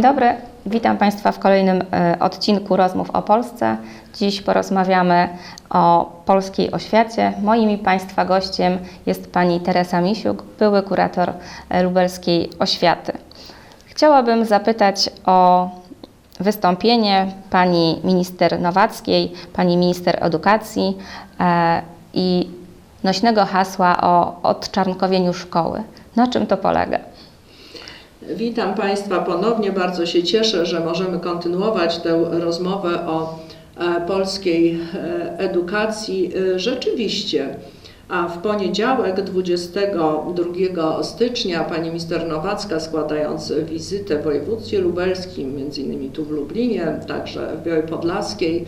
Dzień dobry, witam Państwa w kolejnym e, odcinku Rozmów o Polsce. Dziś porozmawiamy o polskiej oświacie. Moim i Państwa gościem jest Pani Teresa Misiuk, były kurator e, lubelskiej oświaty. Chciałabym zapytać o wystąpienie Pani Minister Nowackiej, Pani Minister Edukacji e, i nośnego hasła o odczarnkowieniu szkoły. Na czym to polega? Witam Państwa ponownie. Bardzo się cieszę, że możemy kontynuować tę rozmowę o e, polskiej e, edukacji. E, Rzeczywiście, a w poniedziałek 22 stycznia pani minister Nowacka składając wizytę w województwie lubelskim, między innymi tu w Lublinie, także w Białej Podlaskiej,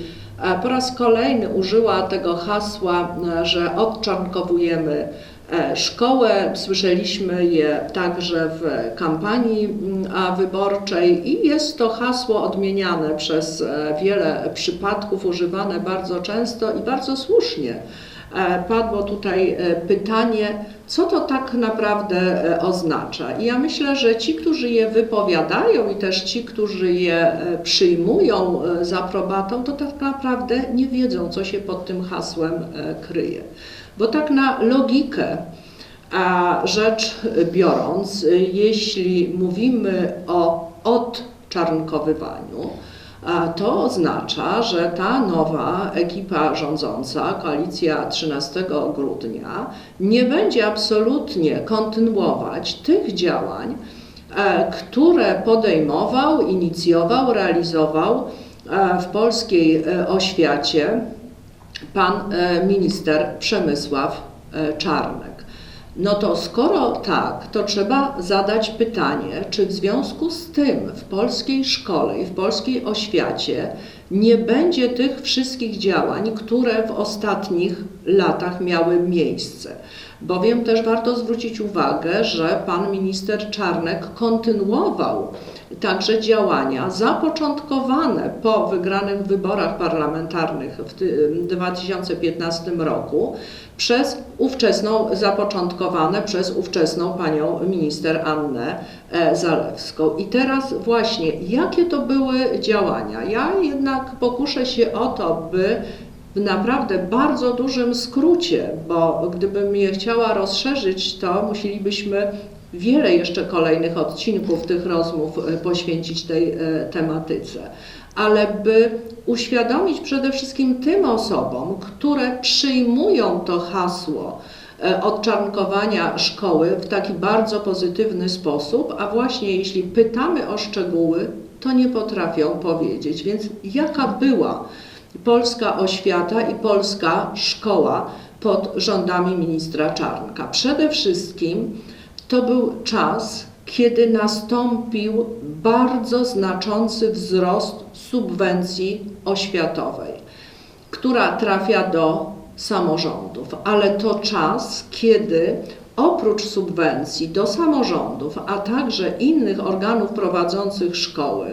po raz kolejny użyła tego hasła, że odczarnkowujemy szkołę. Słyszeliśmy je także w kampanii mm, wyborczej i jest to hasło odmieniane przez e, wiele przypadków, używane bardzo często i bardzo słusznie. E, Padło tutaj e, pytanie, co to tak naprawdę e, oznacza. I ja myślę, że ci, którzy je wypowiadają i też ci, którzy je e, przyjmują e, z aprobatą, to tak naprawdę nie wiedzą, co się pod tym hasłem e, kryje. Bo tak na logikę a rzecz biorąc, jeśli mówimy o odczarnkowywaniu, to oznacza, że ta nowa ekipa rządząca, koalicja 13 grudnia, nie będzie absolutnie kontynuować tych działań, e, które podejmował, inicjował, realizował e, w polskiej e, oświacie pan e, minister Przemysław e, Czarnek. No to skoro tak, to trzeba zadać pytanie, czy w związku z tym w polskiej szkole i w polskiej oświacie nie będzie tych wszystkich działań, które w ostatnich latach miały miejsce. Bowiem też warto zwrócić uwagę, że pan minister Czarnek kontynuował także działania zapoczątkowane po wygranych wyborach parlamentarnych w ty- 2015 roku przez ówczesną, zapoczątkowane przez ówczesną panią minister Annę e, Zalewską. I teraz właśnie, jakie to były działania? Ja jednak pokuszę się o to, by w naprawdę bardzo dużym skrócie, bo gdybym je chciała rozszerzyć, to musielibyśmy wiele jeszcze kolejnych odcinków tych rozmów e, poświęcić tej e, tematyce. Ale by uświadomić przede wszystkim tym osobom, które przyjmują to hasło e, odczarnkowania szkoły w taki bardzo pozytywny sposób, a właśnie jeśli pytamy o szczegóły, to nie potrafią powiedzieć. Więc jaka była polska oświata i polska szkoła pod rządami ministra Czarnka? Przede wszystkim to był czas, kiedy nastąpił bardzo znaczący wzrost subwencji oświatowej, która trafia do samorządów, ale to czas, kiedy oprócz subwencji do samorządów, a także innych organów prowadzących szkoły,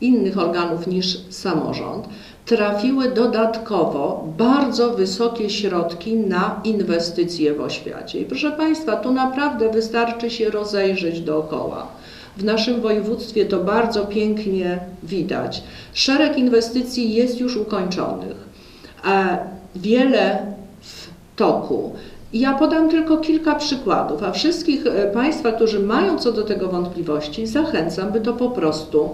innych organów niż samorząd, trafiły dodatkowo bardzo wysokie środki na inwestycje w oświacie. I proszę Państwa, tu naprawdę wystarczy się rozejrzeć dookoła. W naszym województwie to bardzo pięknie widać. Szereg inwestycji jest już ukończonych, a wiele w toku. Ja podam tylko kilka przykładów, a wszystkich e, Państwa, którzy mają co do tego wątpliwości, zachęcam, by to po prostu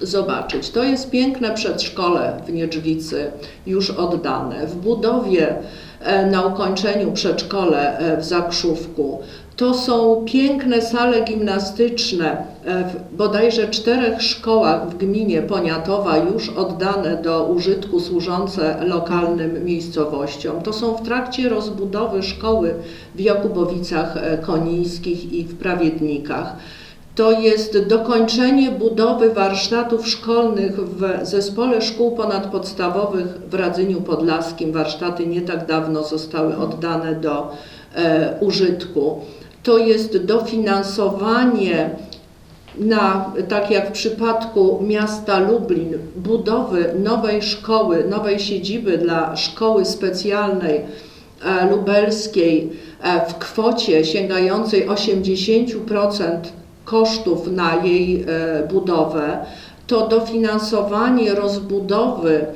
zobaczyć. To jest piękne przedszkole w Niedrzwicy, już oddane. W budowie e, na ukończeniu przedszkole e, w Zakrzówku. To są piękne sale gimnastyczne e, w bodajże czterech szkołach w gminie Poniatowa, już oddane do użytku, służące lokalnym miejscowościom. To są w trakcie rozbudowy szkoły w Jakubowicach Konińskich i w Prawiednikach. To jest dokończenie budowy warsztatów szkolnych w Zespole Szkół Ponadpodstawowych w Radzyniu Podlaskim. Warsztaty nie tak dawno zostały oddane do e, użytku. To jest dofinansowanie na, tak jak w przypadku miasta Lublin, budowy nowej szkoły, nowej siedziby dla szkoły specjalnej e, lubelskiej e, w kwocie sięgającej 80% kosztów na jej e, budowę, to dofinansowanie rozbudowy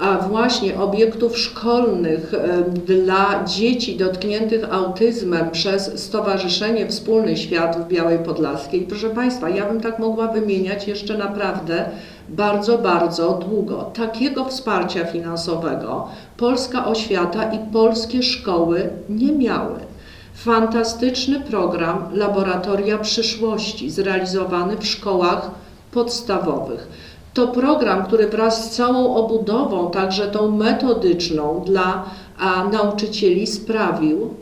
a właśnie obiektów szkolnych e, dla dzieci dotkniętych autyzmem przez Stowarzyszenie Wspólny Świat w Białej Podlaskiej. Proszę Państwa, ja bym tak mogła wymieniać jeszcze naprawdę bardzo, bardzo długo. Takiego wsparcia finansowego polska oświata i polskie szkoły nie miały. Fantastyczny program Laboratoria Przyszłości zrealizowany w szkołach podstawowych. To program, który wraz z całą obudową, także tą metodyczną dla a, nauczycieli sprawił,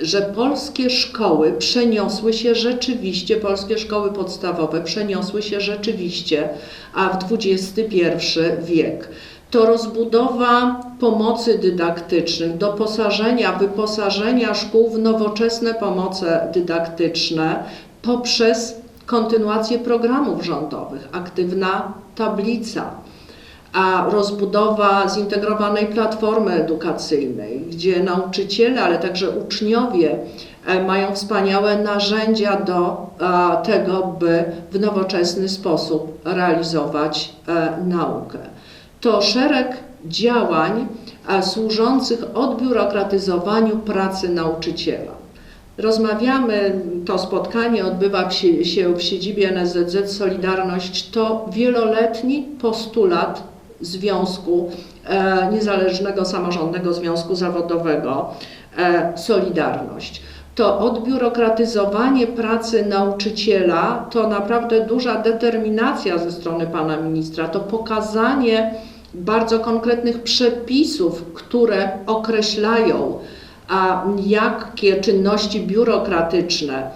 że polskie szkoły przeniosły się rzeczywiście, polskie szkoły podstawowe przeniosły się rzeczywiście a w XXI wiek. To rozbudowa pomocy dydaktycznych, doposażenia, wyposażenia szkół w nowoczesne pomoce dydaktyczne poprzez kontynuację programów rządowych, aktywna tablica, a rozbudowa zintegrowanej platformy edukacyjnej, gdzie nauczyciele, ale także uczniowie e, mają wspaniałe narzędzia do e, tego, by w nowoczesny sposób realizować e, naukę. To szereg działań służących odbiurokratyzowaniu pracy nauczyciela. Rozmawiamy, to spotkanie odbywa się w siedzibie NSZZ Solidarność. To wieloletni postulat Związku e, Niezależnego Samorządnego Związku Zawodowego e, Solidarność. To odbiurokratyzowanie pracy nauczyciela to naprawdę duża determinacja ze strony pana ministra, to pokazanie bardzo konkretnych przepisów, które określają, a jakie czynności biurokratyczne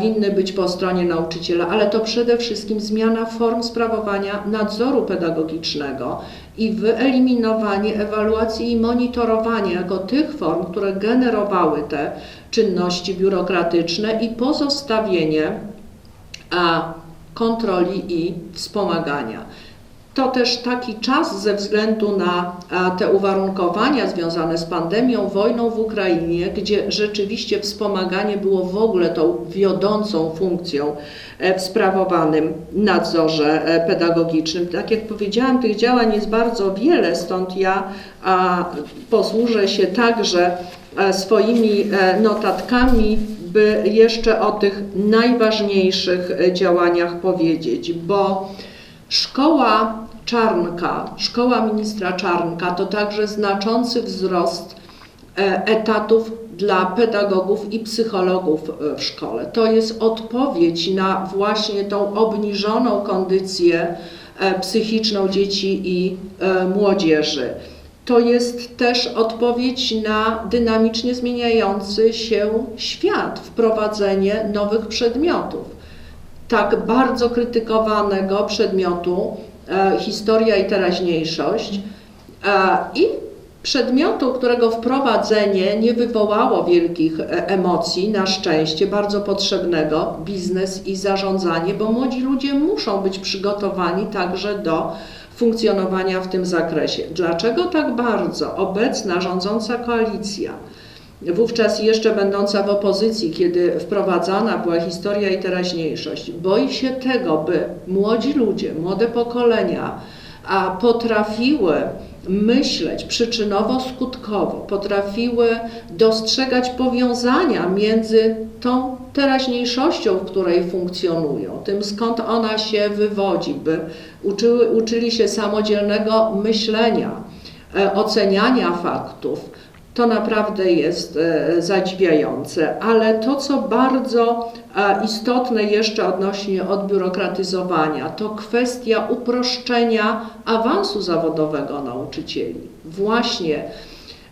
winny być po stronie nauczyciela, ale to przede wszystkim zmiana form sprawowania nadzoru pedagogicznego i wyeliminowanie ewaluacji i monitorowania jako tych form, które generowały te czynności biurokratyczne i pozostawienie kontroli i wspomagania. To też taki czas ze względu na te uwarunkowania związane z pandemią, wojną w Ukrainie, gdzie rzeczywiście wspomaganie było w ogóle tą wiodącą funkcją e, w sprawowanym nadzorze e, pedagogicznym. Tak jak powiedziałam, tych działań jest bardzo wiele, stąd ja posłużę się także e, swoimi notatkami, by jeszcze o tych najważniejszych działaniach powiedzieć, bo Szkoła Czarnka, szkoła ministra Czarnka to także znaczący wzrost e, etatów dla pedagogów i psychologów e, w szkole. To jest odpowiedź na właśnie tą obniżoną kondycję e, psychiczną dzieci i młodzieży. To jest też odpowiedź na dynamicznie zmieniający się świat, wprowadzenie nowych przedmiotów tak bardzo krytykowanego przedmiotu historia i teraźniejszość e, i przedmiotu, którego wprowadzenie nie wywołało wielkich e, emocji, na szczęście, bardzo potrzebnego, biznes i zarządzanie, bo młodzi ludzie muszą być przygotowani także do funkcjonowania w tym zakresie. Dlaczego tak bardzo obecna rządząca koalicja wówczas jeszcze będąca w opozycji, kiedy wprowadzana była historia i teraźniejszość, boi się tego, by młodzi ludzie, młode pokolenia a potrafiły myśleć przyczynowo-skutkowo, potrafiły dostrzegać powiązania między tą teraźniejszością, w której funkcjonują, tym skąd ona się wywodzi, by uczyły, uczyli się samodzielnego myślenia, e, oceniania faktów, to naprawdę jest e, zadziwiające, ale to, co bardzo e, istotne jeszcze odnośnie odbiurokratyzowania, to kwestia uproszczenia awansu zawodowego nauczycieli. Właśnie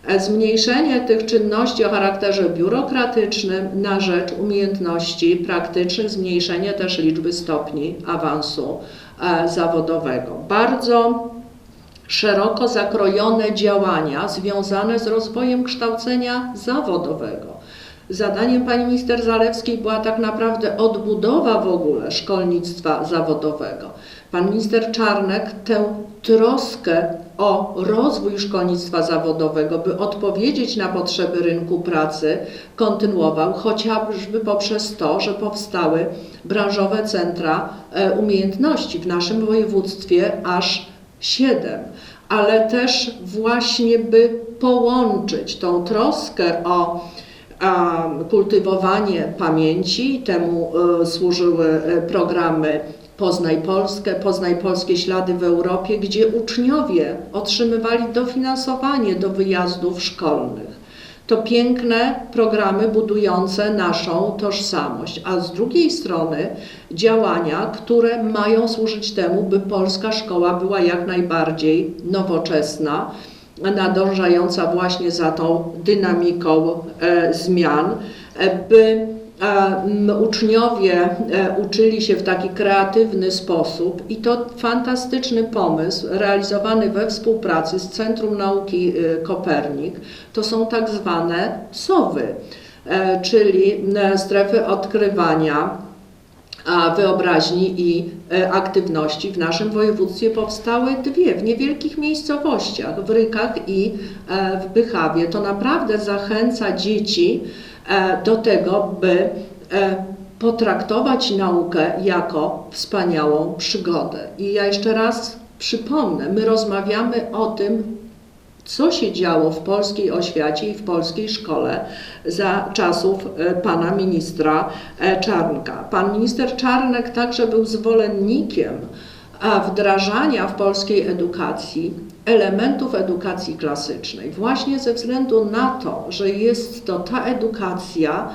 e, zmniejszenie tych czynności o charakterze biurokratycznym na rzecz umiejętności praktycznych, zmniejszenie też liczby stopni awansu zawodowego. Bardzo szeroko zakrojone działania związane z rozwojem kształcenia zawodowego. Zadaniem pani minister Zalewskiej była tak naprawdę odbudowa w ogóle szkolnictwa zawodowego. Pan minister Czarnek tę troskę o rozwój szkolnictwa zawodowego, by odpowiedzieć na potrzeby rynku pracy, kontynuował, chociażby poprzez to, że powstały branżowe centra e, umiejętności w naszym województwie aż siedem, ale też właśnie by połączyć tą troskę o kultywowanie pamięci, temu e, służyły e, programy Poznaj Polskę, Poznaj Polskie Ślady w Europie, gdzie uczniowie otrzymywali dofinansowanie do wyjazdów szkolnych. To piękne programy budujące naszą tożsamość, a z drugiej strony działania, które mają służyć temu, by polska szkoła była jak najbardziej nowoczesna, nadążająca właśnie za tą dynamiką e, zmian, e, by uczniowie e, uczyli się w taki kreatywny sposób i to fantastyczny pomysł realizowany we współpracy z Centrum Nauki e, Kopernik. To są tak zwane SOWY, e, czyli strefy odkrywania wyobraźni i aktywności. W naszym województwie powstały dwie w niewielkich miejscowościach, w Rykach i w Bychawie. To naprawdę zachęca dzieci do tego, by e, potraktować naukę jako wspaniałą przygodę. I ja jeszcze raz przypomnę, my rozmawiamy o tym, co się działo w polskiej oświacie i w polskiej szkole za czasów e, pana ministra e, Czarnka. Pan minister Czarnek także był zwolennikiem wdrażania w polskiej edukacji elementów edukacji klasycznej, właśnie ze względu na to, że jest to ta edukacja,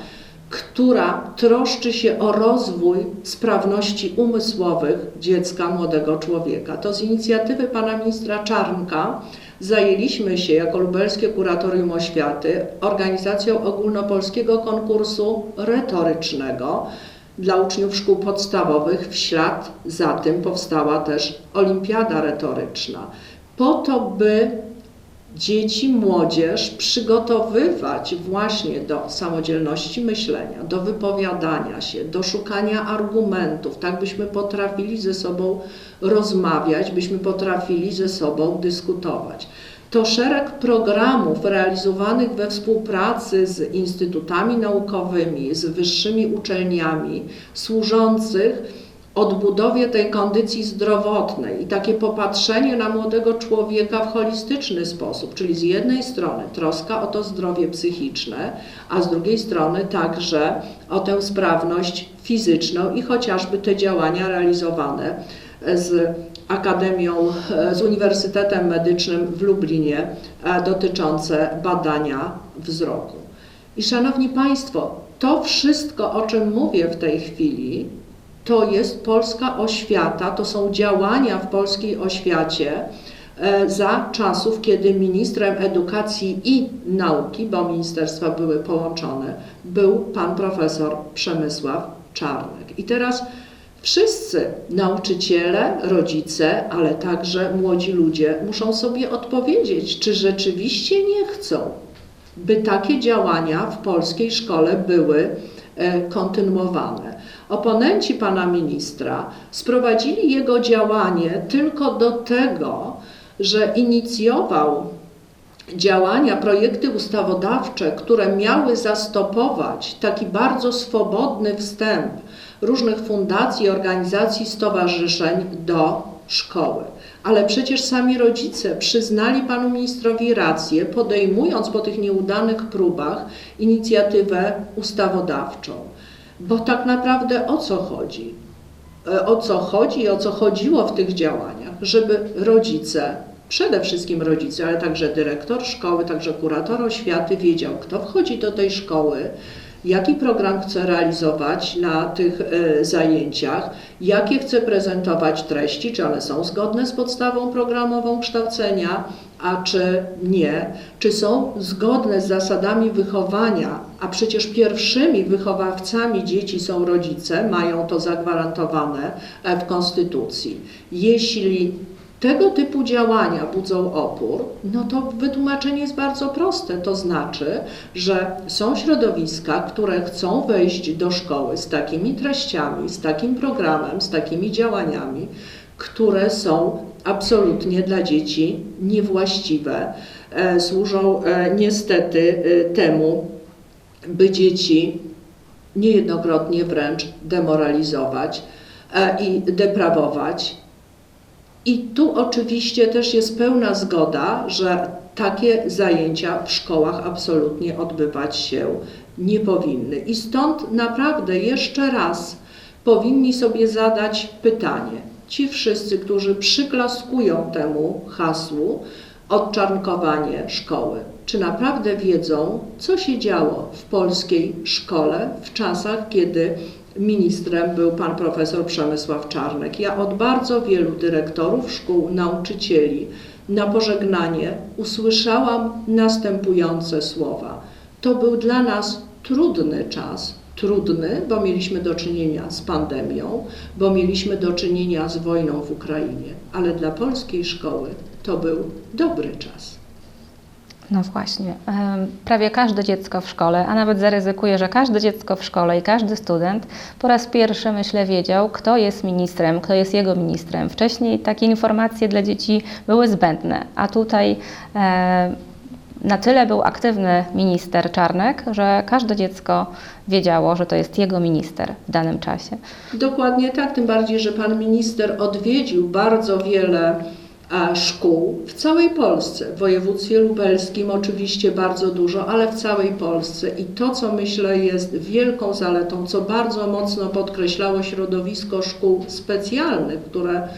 która troszczy się o rozwój sprawności umysłowych dziecka, młodego człowieka. To z inicjatywy pana ministra Czarnka zajęliśmy się jako Lubelskie Kuratorium Oświaty organizacją ogólnopolskiego konkursu retorycznego dla uczniów szkół podstawowych. W ślad za tym powstała też Olimpiada Retoryczna, po to, by dzieci, młodzież przygotowywać właśnie do samodzielności myślenia, do wypowiadania się, do szukania argumentów, tak byśmy potrafili ze sobą rozmawiać, byśmy potrafili ze sobą dyskutować. To szereg programów realizowanych we współpracy z instytutami naukowymi, z wyższymi uczelniami, służących odbudowie tej kondycji zdrowotnej i takie popatrzenie na młodego człowieka w holistyczny sposób, czyli z jednej strony troska o to zdrowie psychiczne, a z drugiej strony także o tę sprawność fizyczną i chociażby te działania realizowane z Akademią, z Uniwersytetem Medycznym w Lublinie e, dotyczące badania wzroku. I szanowni Państwo, to wszystko, o czym mówię w tej chwili, to jest polska oświata, to są działania w polskiej oświacie e, za czasów, kiedy ministrem edukacji i nauki, bo ministerstwa były połączone, był pan profesor Przemysław Czarnek. I teraz wszyscy nauczyciele, rodzice, ale także młodzi ludzie muszą sobie odpowiedzieć, czy rzeczywiście nie chcą, by takie działania w polskiej szkole były e, kontynuowane. Oponenci pana ministra sprowadzili jego działanie tylko do tego, że inicjował działania, projekty ustawodawcze, które miały zastopować taki bardzo swobodny wstęp różnych fundacji, organizacji, stowarzyszeń do szkoły. Ale przecież sami rodzice przyznali panu ministrowi rację, podejmując po tych nieudanych próbach inicjatywę ustawodawczą. Bo tak naprawdę o co chodzi? E, O co chodzi i o co chodziło w tych działaniach? Żeby rodzice, przede wszystkim rodzice, ale także dyrektor szkoły, także kurator oświaty wiedział, kto wchodzi do tej szkoły, jaki program chce realizować na tych e, zajęciach, jakie chce prezentować treści, czy one są zgodne z podstawą programową kształcenia, a czy nie, czy są zgodne z zasadami wychowania, a przecież pierwszymi wychowawcami dzieci są rodzice, mają to zagwarantowane e, w Konstytucji. Jeśli tego typu działania budzą opór, no to wytłumaczenie jest bardzo proste. To znaczy, że są środowiska, które chcą wejść do szkoły z takimi treściami, z takim programem, z takimi działaniami, które są absolutnie dla dzieci niewłaściwe. E, Służą e, niestety temu, by dzieci niejednokrotnie wręcz demoralizować e, i deprawować. I tu oczywiście też jest pełna zgoda, że takie zajęcia w szkołach absolutnie odbywać się nie powinny. I stąd naprawdę jeszcze raz powinni sobie zadać pytanie. Ci wszyscy, którzy przyklaskują temu hasłu odczarnkowanie szkoły, czy naprawdę wiedzą, co się działo w polskiej szkole w czasach, kiedy ministrem był pan profesor Przemysław Czarnek. Ja od bardzo wielu dyrektorów szkół, nauczycieli na pożegnanie usłyszałam następujące słowa. To był dla nas trudny czas, trudny, bo mieliśmy do czynienia z pandemią, bo mieliśmy do czynienia z wojną w Ukrainie, ale dla polskiej szkoły to był dobry czas. No właśnie. Prawie każde dziecko w szkole, a nawet zaryzykuję, że każde dziecko w szkole i każdy student po raz pierwszy, myślę, wiedział, kto jest ministrem, kto jest jego ministrem. Wcześniej takie informacje dla dzieci były zbędne, a tutaj na tyle był aktywny minister Czarnek, że każde dziecko wiedziało, że to jest jego minister w danym czasie. Dokładnie tak, tym bardziej, że pan minister odwiedził bardzo wiele e, szkół w całej Polsce, w województwie lubelskim oczywiście bardzo dużo, ale w całej Polsce. I to, co myślę jest wielką zaletą, co bardzo mocno podkreślało środowisko szkół specjalnych, które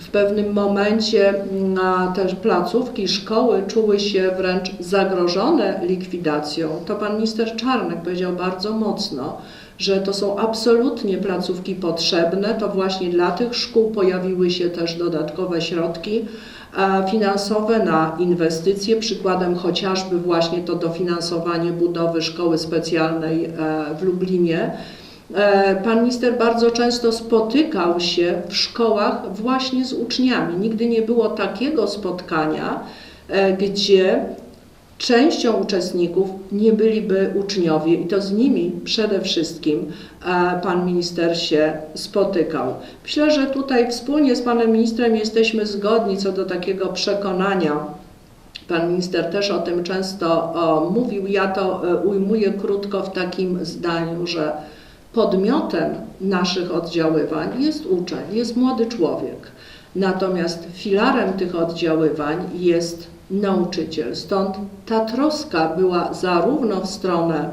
w pewnym momencie na te placówki, szkoły czuły się wręcz zagrożone likwidacją, to pan minister Czarnek powiedział bardzo mocno, że to są absolutnie placówki potrzebne, to właśnie dla tych szkół pojawiły się też dodatkowe środki e, finansowe na inwestycje. Przykładem chociażby właśnie to dofinansowanie budowy szkoły specjalnej e, w Lublinie. E, Pan minister bardzo często spotykał się w szkołach właśnie z uczniami. Nigdy nie było takiego spotkania, e, gdzie częścią uczestników nie byliby uczniowie i to z nimi przede wszystkim e, pan minister się spotykał. Myślę, że tutaj wspólnie z panem ministrem jesteśmy zgodni co do takiego przekonania. Pan minister też o tym często mówił. Ja to ujmuję krótko w takim zdaniu, że podmiotem naszych oddziaływań jest uczeń, jest młody człowiek. Natomiast filarem tych oddziaływań jest nauczyciel. Stąd ta troska była zarówno w stronę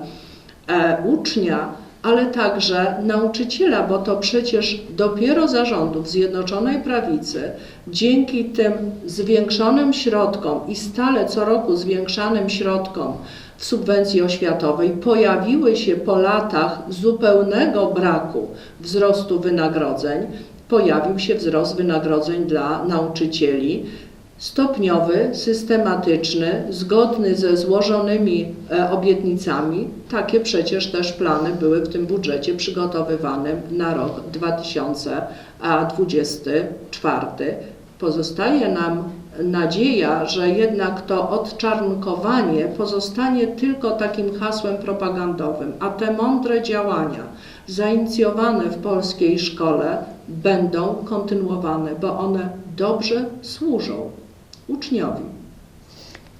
e, ucznia, ale także nauczyciela, bo to przecież dopiero zarządów Zjednoczonej Prawicy, dzięki tym zwiększonym środkom i stale co roku zwiększanym środkom w subwencji oświatowej pojawiły się po latach zupełnego braku wzrostu wynagrodzeń, pojawił się wzrost wynagrodzeń dla nauczycieli stopniowy, systematyczny, zgodny ze złożonymi e, obietnicami. Takie przecież też plany były w tym budżecie przygotowywanym na rok 2024. Pozostaje nam nadzieja, że jednak to odczarnkowanie pozostanie tylko takim hasłem propagandowym, a te mądre działania zainicjowane w polskiej szkole będą kontynuowane, bo one dobrze służą uczniowi.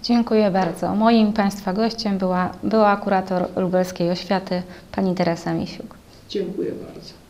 Dziękuję bardzo. Moim Państwa gościem była była kurator lubelskiej oświaty pani Teresa Misiuk. Dziękuję bardzo.